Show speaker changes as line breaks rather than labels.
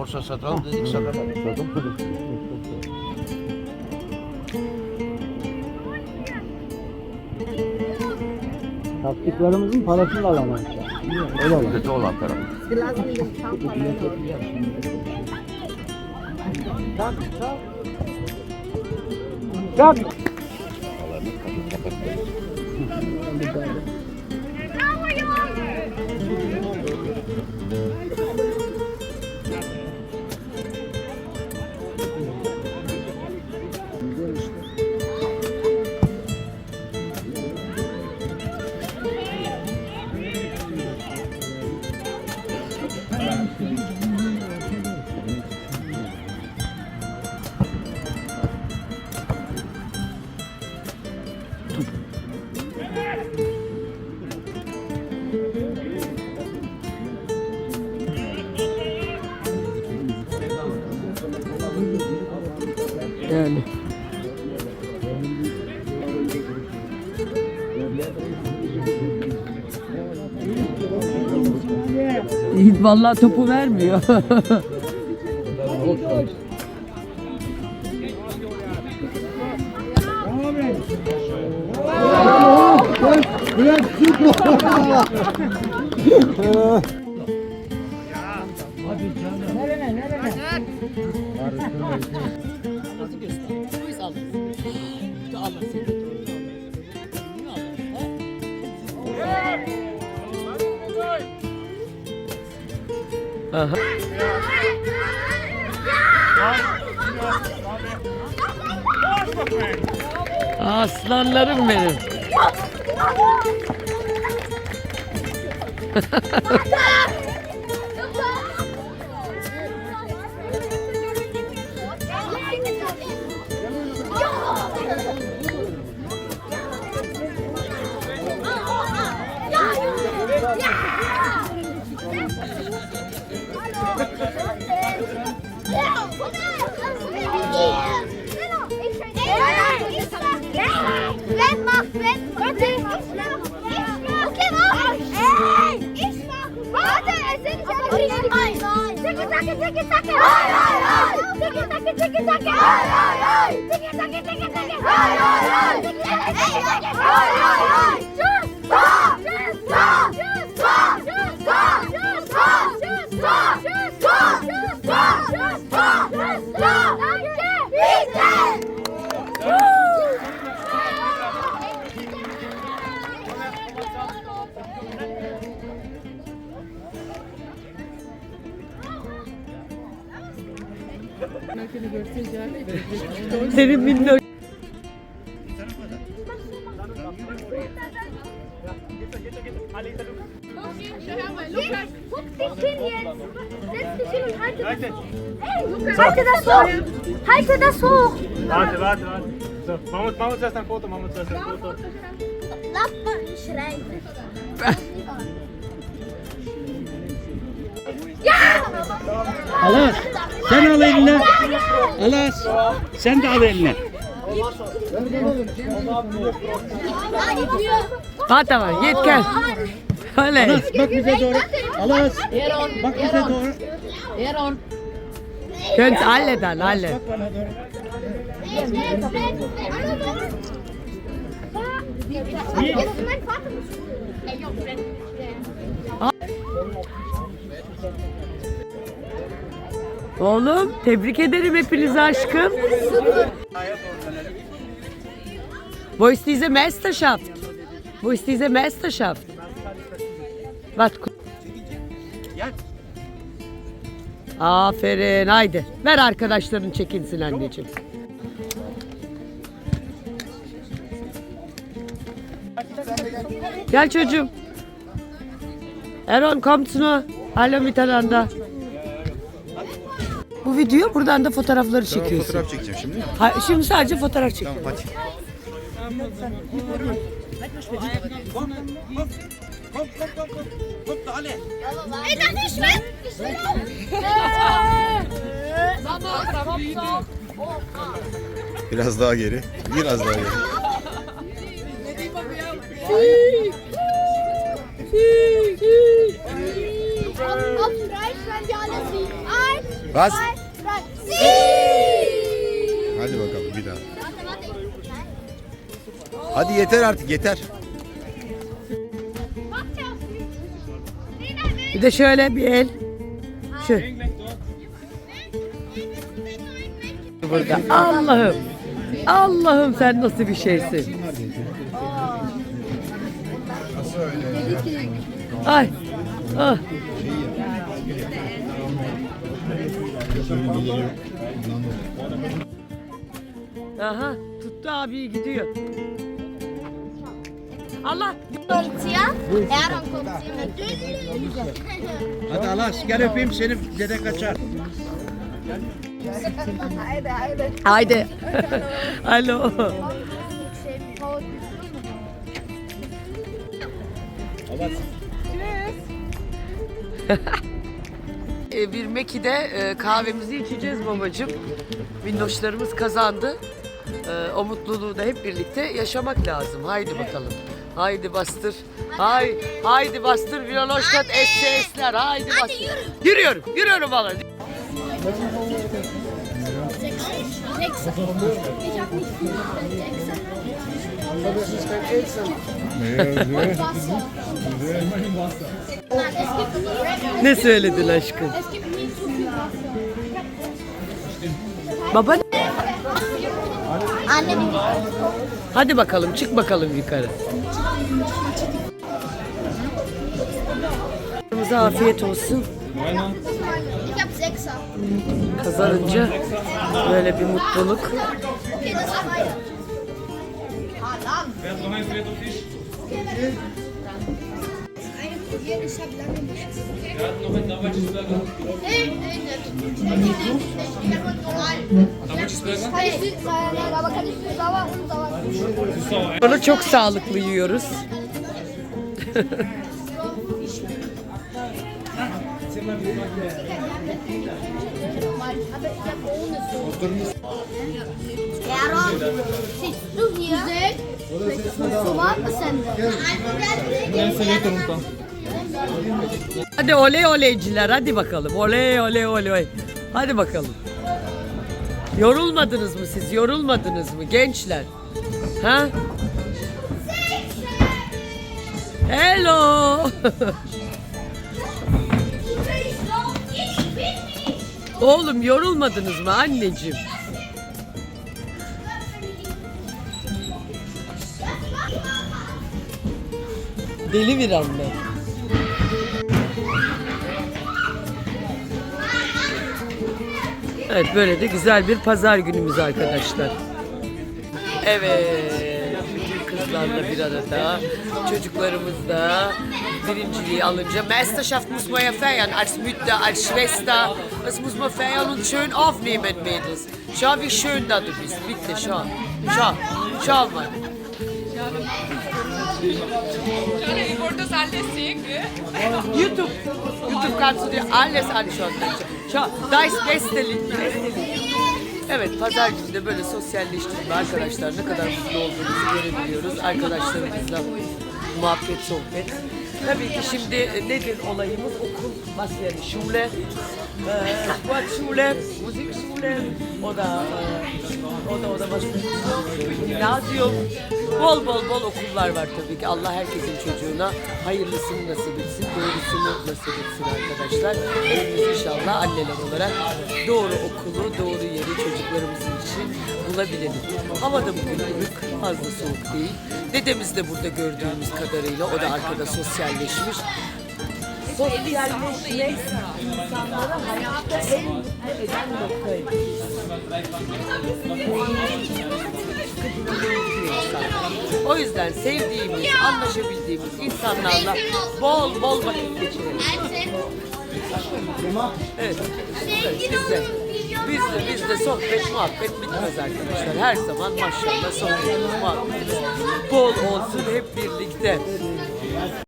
borsa satalım dedik satamadık.
Satamadık. Sattıklarımızın parasını da alamayız. Öyle olur.
Kötü olan para.
Biraz bir tam yani. Yiğit vallahi topu vermiyor.
Bülent şut Hadi canım. Nereye nereye? Aha. Aslanlarım benim. Yeah! তাকে টিকি তাকে হাই হাই হাই টিকি তাকে টিকি তাকে হাই হাই হাই টিকি তাকে টিকি তাকে হাই হাই হাই টিকি তাকে টিকি
তাকে হাই
হাই হাই hin und halte das. Ey, halte das hoch.
Warte, warte, warte. So, machen wir, machen wir zuerst ein Foto, machen wir zuerst ein Foto.
Lass mal nicht schreien.
Alas sen al eline. Alas sen de al eline.
Ha tamam Yiğit gel. Oley.
Alas bak bize doğru. Alas bak bize doğru.
Könnt alle dann, alle.
Bak bana doğru.
Jetzt
Oğlum tebrik ederim hepinizi aşkım. Wo ist diese Meisterschaft? Wo ist diese Meisterschaft? Bak. Aferin haydi. Ver arkadaşların çekinsin anneciğim. Gel çocuğum. Erol kommt nur. Alle miteinander. Video buradan da fotoğrafları çekiyorsun.
Fotoğraf çekeceğim şimdi.
Ha, şimdi sadece fotoğraf.
Hadi.
Ey, das ist schwer.
Biraz daha geri. Biraz daha geri.
Auf, auf Reich, wenn wir alle sehen. Eins,
Bas.
Si.
Hadi bakalım bir daha. Hadi yeter artık yeter.
Bir de şöyle bir el. Şu. Burada. Allah'ım. Allah'ım sen nasıl bir şeysin. Ay. Ah. Aha tuttu abi gidiyor. Allah.
Eğer on korkutuyor.
Hadi Alas gel öpeyim seni dede kaçar.
Haydi. Alo. E, bir Meki'de e, kahvemizi içeceğiz babacığım. Minnoşlarımız kazandı. E, o mutluluğu da hep birlikte yaşamak lazım. Haydi bakalım. Haydi bastır. Hay, haydi bastır Violoşkat SS'ler. Haydi bastır. Yürüyorum. Yürüyorum valla. Ne söyledin aşkım? Baba
Anne
hadi bakalım çık bakalım yukarı. Bize afiyet olsun. Kazanınca böyle bir mutluluk. Onu çok sağlıklı yiyoruz.
Normal. Es denn?
Nimm Filet runter.
Hadi oley oleyciler hadi bakalım. Oley oley oley. Hadi bakalım. Yorulmadınız mı siz? Yorulmadınız mı gençler? Ha? Hello. Oğlum yorulmadınız mı anneciğim? Deli bir anne. Evet böyle de güzel bir pazar günümüz arkadaşlar. Evet. Kızlarla bir arada. Çocuklarımız da birinciliği alınca. Meisterschaft muss man ja feiern. Als Mütter, als Schwester. Das muss man feiern und schön aufnehmen, Mädels. Schau, wie schön da du bist. Bitte, schau. Schau. Schau mal.
Sehen, gell?
YouTube. YouTube kannst du dir alles anschauen. Schau, da ist beste. Evet, pazar günü de böyle sosyalleştirme arkadaşlar ne kadar mutlu olduğumuzu görebiliyoruz. Arkadaşlarımızla muhabbet, sohbet. Tabii ki şimdi e, nedir olayımız? Okul, Masiyeli Şule, e, Sport Şule, Müzik Şule, o da e, o da o da başka gimnazyum. Bol bol bol okullar var tabii ki. Allah herkesin çocuğuna hayırlısını nasip etsin, doğrusunu nasip etsin arkadaşlar. Hepimiz inşallah anneler olarak doğru okulu, doğru yeri çocuklarımızın için bulabilelim. Hava da bugün ılık, fazla soğuk değil. Dedemiz de burada gördüğümüz kadarıyla, o da arkada sosyalleşmiş. Sosyalleşmek insanlara hayatta en mutlu eden noktaymış. O yüzden sevdiğimiz, anlaşabildiğimiz insanlarla bol bol vakit geçirelim. Evet. biz de, biz de, biz de sohbet muhabbet bitmez arkadaşlar. Her zaman maşallah sohbetimiz muhabbetimiz bol olsun hep birlikte.